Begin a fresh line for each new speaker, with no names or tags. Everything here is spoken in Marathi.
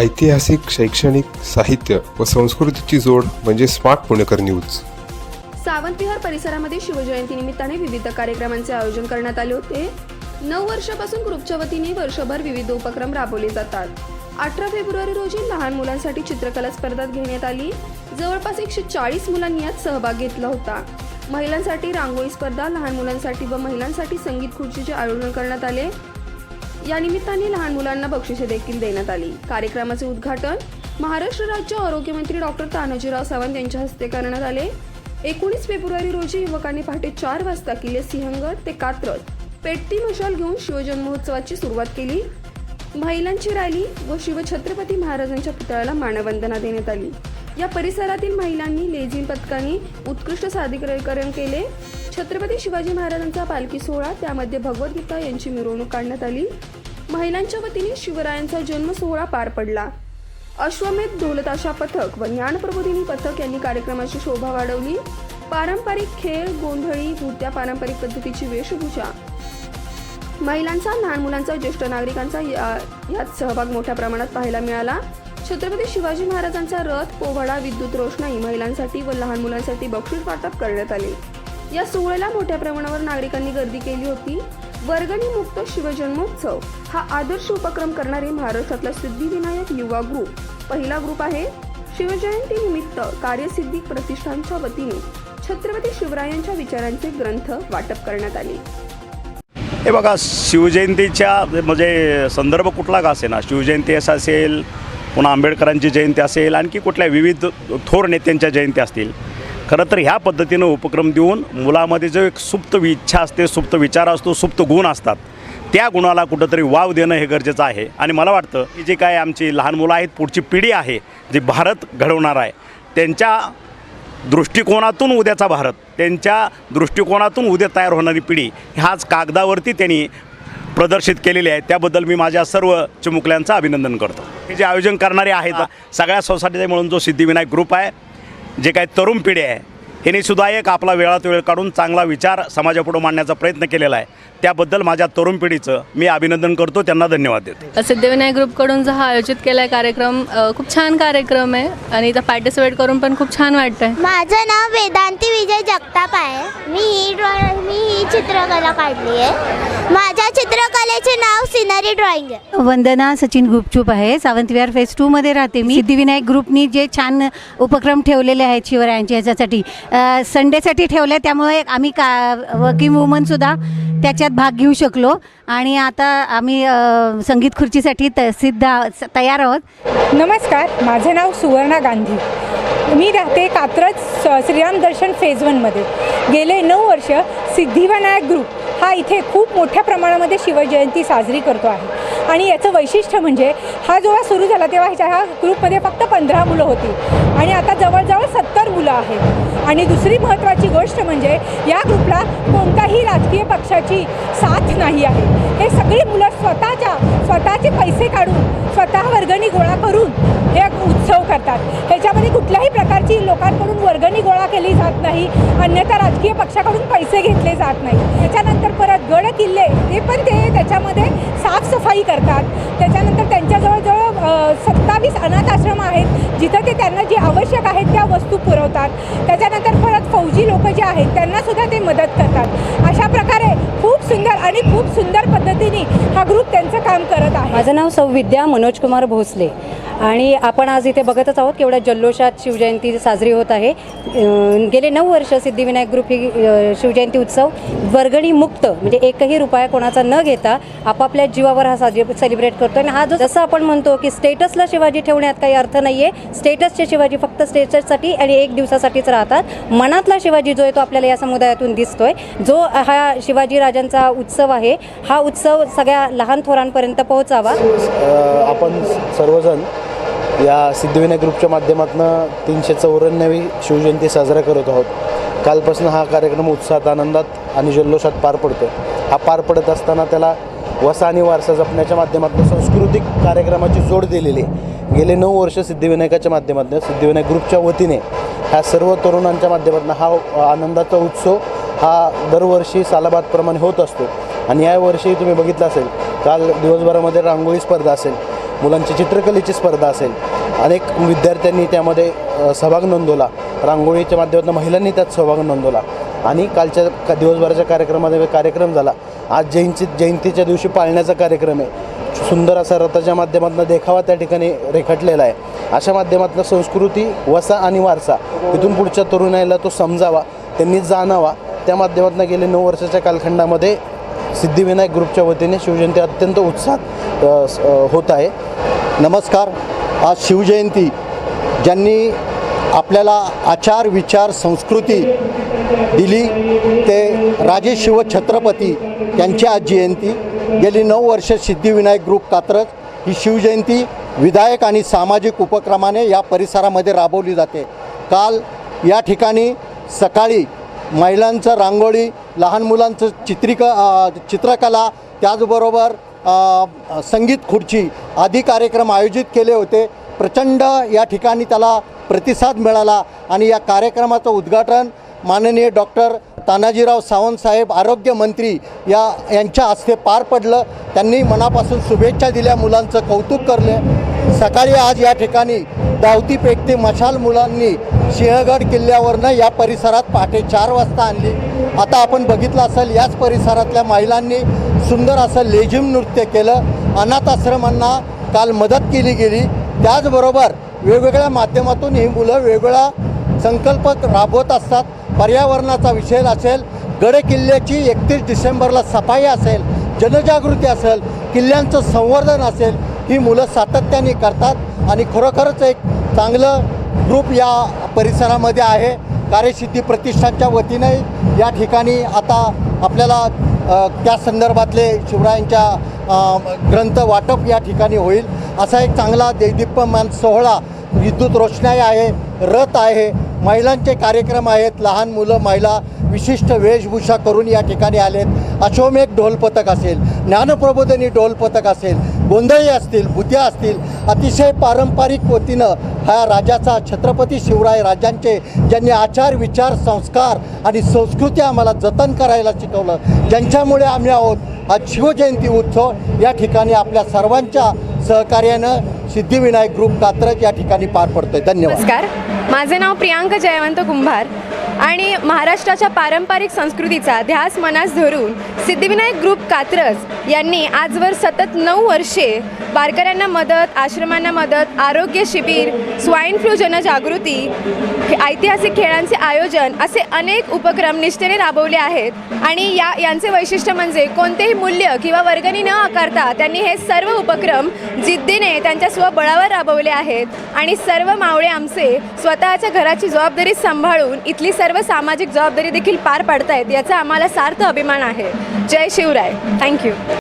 ऐतिहासिक शैक्षणिक साहित्य व संस्कृतीची जोड म्हणजे स्मार्ट पुणेकर न्यूज.
सावंत विहार परिसरामध्ये शिवजयंती निमित्ताने विविध कार्यक्रमांचे आयोजन करण्यात आले होते. नऊ वर्षापासून ग्रुपच्या वतीने वर्षभर विविध उपक्रम राबवले जातात. अठरा फेब्रुवारी रोजी लहान मुलांसाठी चित्रकला स्पर्धा घेण्यात आली. जवळपास एकशे चाळीस मुलांनी यात सहभाग घेतला होता. महिलांसाठी रांगोळी स्पर्धा लहान मुलांसाठी व महिलांसाठी संगीत खुर्चीचे आयोजन करण्यात आले. या निमित्ताने लहान मुलांना बक्षिसे देखील देण्यात आली. कार्यक्रमाचे उद्घाटन महाराष्ट्र राज्य आरोग्यमंत्री डॉक्टर तानाजीराव सावंत यांच्या हस्ते करण्यात आले. एकोणीस फेब्रुवारी रोजी युवकांनी पहाटे चार वाजता किल्ले सिंहगड ते कात्रज पेटती मशाल घेऊन शिवजन्मोत्सवाची सुरुवात केली. महिलांची रॅली व शिवछत्रपती महाराजांच्या पुतळ्याला मानवंदना देण्यात आली. या परिसरातील महिलांनी लेझिम पथकाने उत्कृष्ट सादरीकरण केले. छत्रपती शिवाजी महाराजांचा पालखी सोहळा त्यामध्ये भगवद्गीता यांची मिरवणूक काढण्यात आली. महिलांच्या वतीने शिवरायांचा जन्म सोहळा पार पडला. अश्वमेध ढोलताशा पथक व ज्ञानप्रबोधिनी पथक यांनी कार्यक्रमाची शोभा वाढवली. पारंपरिक खेळ गोंधळी भूत्या पारंपरिक पद्धतीची वेशभूषा. महिलांचा लहान मुलांचा ज्येष्ठ नागरिकांचा या- यात सहभाग मोठ्या प्रमाणात पाहायला मिळाला. छत्रपती शिवाजी महाराजांचा रथ पोवाडा विद्युत रोषणाई महिलांसाठी व लहान मुलांसाठी बक्षीस वाटप करण्यात आले. या सोहळ्याला मोठ्या प्रमाणावर नागरिकांनी गर्दी केली होती. वर्गणी मुक्त शिवजन्मोत्सव हा आदर्श उपक्रम करणारे महाराष्ट्रातला सिद्धिविनायक युवा ग्रुप पहिला ग्रुप आहे शिवजयंती निमित्त कार्यसिद्धी प्रतिष्ठानच्या वतीने छत्रपती शिवरायांच्या विचारांचे ग्रंथ वाटप करण्यात आले.
हे बघा शिवजयंतीच्या म्हणजे संदर्भ कुठला का असेना? शिवजयंती असं असेल पुन्हा आंबेडकरांची जयंती असेल आणखी कुठल्या विविध थोर नेत्यांच्या जयंती असतील? खरं तर ह्या पद्धतीनं उपक्रम देऊन मुलामध्ये जो एक सुप्त इच्छा असते सुप्त विचार असतो सुप्त गुण असतात त्या गुणाला कुठंतरी वाव देणं हे गरजेचं आहे. आणि मला वाटतं की जे काय आमची लहान मुलं आहेत पुढची पिढी आहे जी भारत घडवणार आहे त्यांच्या दृष्टिकोनातून उद्याचा भारत त्यांच्या दृष्टिकोनातून उद्या तयार होणारी पिढी ह्याच कागदावरती त्यांनी प्रदर्शित केलेली आहे. त्याबद्दल मी माझ्या सर्व चिमुकल्यांचं अभिनंदन करतो. हे जे आयोजन करणारे आहेत सगळ्या सोसायटीचा मिळून जो सिद्धिविनायक ग्रुप आहे जे काही तरुण पिढी आहे यांनी सुद्धा एक आपला वेळात वेळ काढून चांगला विचार समाजापुढं मांडण्याचा प्रयत्न केलेला आहे. त्याबद्दल माझ्या तरुण पिढीचं मी अभिनंदन करतो त्यांना धन्यवाद देतो.
सिद्धिविनायक ग्रुपकडून जो हा आयोजित केला आहे कार्यक्रम खूप छान कार्यक्रम आहे आणि इथं पार्टिसिपेट करून पण खूप छान वाटतं आहे
माझं नाव वेदांती विजय जगताप आहे. मी ही ड्रॉ मी ही चित्रकला काढली आहे. माझ्या चित्रकलेचे नाव सिनरी ड्रॉइंग आहे.
वंदना सचिन गुपचूप आहे. सावंत विहार फेज टूमध्ये राहते मी. सिद्धिविनायक ग्रुपनी जे छान उपक्रम ठेवलेले आहेत शिवरायांच्या ह्याच्यासाठी अ, संडेसाठी ठेवले त्यामुळे आम्ही का वर्किंग वुमनसुद्धा त्याच्यात भाग घेऊ शकलो. आणि आता आम्ही संगीत खुर्चीसाठी त सिद्ध तयार आहोत.
नमस्कार माझे नाव सुवर्णा गांधी. मी राहते कात्रज स- श्रीराम दर्शन फेज वनमध्ये गेले नऊ वर्ष सिद्धिविनायक ग्रुप हा इथे खूप मोठ्या प्रमाणामध्ये शिवजयंती साजरी करतो आहे. आणि याचं वैशिष्ट्य म्हणजे हा जेव्हा सुरू झाला तेव्हा ह्याच्या ह्या ग्रुपमध्ये फक्त पंधरा मुलं होती. आणि आता जवळजवळ सत्तर मुलं आहेत. आणि दुसरी महत्त्वाची गोष्ट म्हणजे या ग्रुपला कोणत्याही राजकीय पक्षाची साथ नाही आहे. हे सगळी मुलं स्वतःच्या स्वतःचे पैसे काढून स्वतः वर्गणी गोळा करून हे उत्सव करतात. ह्याच्यामध्ये कुठल्याही प्रकारची लोकांकडून वर्गणी गोळा केली जात नाही अन्यथा राजकीय पक्षाकडून पैसे घेतले जात नाही. त्याच्यानंतर करतात. त्याच्यानंतर त्यांच्याजवळ जवळ सत्तावीस अनाथ आश्रम आहेत जिथं ते त्यांना जे आवश्यक आहेत त्या वस्तू पुरवतात. त्याच्यानंतर फौजी लोक जे आहेत त्यांनासुद्धा ते मदत करतात. अशा प्रकारे खूप सुंदर आणि खूप सुंदर पद्धतीने हा ग्रुप त्यांचं काम करत आहे.
माझं नाव सौविद्या मनोज कुमार भोसले. आणि आपण आज इथे बघतच आहोत केवढ्या जल्लोषात शिवजयंती साजरी होत आहे. गेले नऊ वर्ष सिद्धिविनायक ग्रुप ही शिवजयंती उत्सव वर्गणी मुक्त म्हणजे एकही रुपया कोणाचा न घेता आपापल्या जीवावर हा साजरी सेलिब्रेट करतो आणि हा जो जसं आपण म्हणतो की स्टेटसला शिवाजी ठेवण्यात काही अर्थ नाही आहे स्टेटसचे शिवाजी फक्त स्टेटससाठी आणि एक दिवसासाठीच राहतात. मनातला शिवाजी जो आहे तो आपल्याला या समुदायातून दिसतोय. जो हा शिवाजी राजांचा उत्सव आहे हा उत्सव सगळ्या लहान थोरांपर्यंत पोहोचावा.
आपण सर्वजण या सिद्धिविनायक ग्रुपच्या माध्यमातून तीनशे चौऱ्याण्णवी शिवजयंती साजरा करत आहोत. कालपासून हा कार्यक्रम उत्साहात आनंदात आणि जल्लोषात पार पडतो हा पार पडत असताना त्याला वसा आणि वारसा जपण्याच्या माध्यमातून सांस्कृतिक कार्यक्रमाची जोड दिलेली आहे. गेले नऊ वर्ष सिद्धिविनायकाच्या माध्यमातून सिद्धिविनायक ग्रुपच्या वतीने ह्या सर्व तरुणांच्या माध्यमातून हा आनंदाचा उत्सव हा दरवर्षी सालाबादप्रमाणे होत असतो. आणि यावर्षी तुम्ही बघितलं असेल काल दिवसभरामध्ये रांगोळी स्पर्धा असेल मुलांची चित्रकलेची स्पर्धा असेल अनेक विद्यार्थ्यांनी त्यामध्ये सहभाग नोंदवला. रांगोळीच्या माध्यमातून महिलांनी त्यात सहभाग नोंदवला. आणि कालच्या का दिवसभराच्या कार्यक्रमामध्ये कार्यक्रम झाला. आज जयंती जयंतीच्या दिवशी पाळण्याचा कार्यक्रम आहे. सुंदर असा रथाच्या माध्यमातून देखावा त्या ठिकाणी रेखाटलेला आहे. अशा माध्यमातून संस्कृती वसा आणि वारसा इथून पुढच्या तरुणाईला तो समजावा त्यांनी जाणावा. त्या माध्यमातून गेले नऊ वर्षाच्या कालखंडामध्ये सिद्धिविनायक ग्रुपच्या वतीने शिवजयंती अत्यंत उत्साहात स- होत आहे.
नमस्कार. आज शिवजयंती ज्यांनी आपल्याला आचार विचार संस्कृती दिली ते राजे शिव छत्रपती यांची आज जयंती. गेली नऊ वर्ष सिद्धिविनायक ग्रुप कात्रज. ही शिवजयंती विधायक आणि सामाजिक उपक्रमाने या परिसरामध्ये राबवली जाते. काल या ठिकाणी सकाळी महिलांचं रांगोळी लहान मुलांचं चित्रिक चित्रकला त्याचबरोबर संगीत खुर्ची आदी कार्यक्रम आयोजित केले होते. प्रचंड या ठिकाणी त्याला प्रतिसाद मिळाला आणि या कार्यक्रमाचं उद्घाटन माननीय डॉक्टर तानाजीराव सावंतसाहेब आरोग्यमंत्री या यांच्या हस्ते पार पडलं. त्यांनी मनापासून शुभेच्छा दिल्या मुलांचं कौतुक करले. सकाळी आज या ठिकाणी दावती पेटते मशाल मुलांनी सिंहगड किल्ल्यावरनं या परिसरात पहाटे चार वाजता आणली. आता आपण बघितलं असेल याच परिसरातल्या महिलांनी सुंदर असं लेझिम नृत्य केलं. अनाथ आश्रमांना काल मदत केली गेली. त्याचबरोबर वेगवेगळ्या माध्यमातून ही मुलं वेगवेगळा संकल्प राबवत असतात. पर्यावरणाचा विषय असेल गड किल्ल्याची एकतीस डिसेंबरला सफाई असेल जनजागृती असेल किल्ल्यांचं संवर्धन असेल ही मुलं सातत्याने करतात आणि खरोखरच एक चांगलं ग्रुप या परिसरामध्ये आहे. कार्यसिद्धी प्रतिष्ठानच्या वतीने या ठिकाणी आता आपल्याला त्या संदर्भातले शिवरायांच्या ग्रंथ वाटप या ठिकाणी होईल. असा एक चांगला देदीप्यमान सोहळा विद्युत रोषणाई आहे रथ आहे महिलांचे कार्यक्रम आहेत लहान मुलं महिला विशिष्ट वेशभूषा करून या ठिकाणी आलेत. अश्वमेघ ढोलपथक असेल ज्ञानप्रबोधनी ढोलपथक असेल गोंधळी असतील भुत्या असतील अतिशय पारंपरिक वतीनं ह्या राजाचा छत्रपती शिवराय राजांचे ज्यांनी आचार विचार संस्कार आणि संस्कृती आम्हाला जतन करायला शिकवलं ज्यांच्यामुळे आम्ही आहोत. आज शिवजयंती उत्सव या ठिकाणी आपल्या सर्वांच्या सहकार्यानं सिद्धिविनायक ग्रुप कात्रज या ठिकाणी पार पडतोय. धन्यवाद.
नमस्कार. माझे नाव प्रियांका जयवंत कुंभार. आणि महाराष्ट्राच्या पारंपरिक संस्कृतीचा ध्यास मनास धरून सिद्धिविनायक ग्रुप कात्रज यांनी आजवर सतत नऊ वर्षे वारकऱ्यांना मदत आश्रमांना मदत आरोग्य शिबिर स्वाईन फ्लू जनजागृती हे ऐतिहासिक खेळांचे आयोजन असे अनेक उपक्रम निष्ठेने राबवले आहेत. आणि या यांचे वैशिष्ट्य म्हणजे कोणतेही मूल्य किंवा वर्गणी न आकारता त्यांनी हे सर्व उपक्रम जिद्दीने त्यांच्या स्वबळावर राबवले आहेत. आणि सर्व मावळे आमचे स्वतःच्या घराची जबाबदारी सांभाळून इथली सर्व सामाजिक जबाबदारी देखील पार पाडतायत याचा आम्हाला सार्थ अभिमान आहे. जय शिवराय. थँक्यू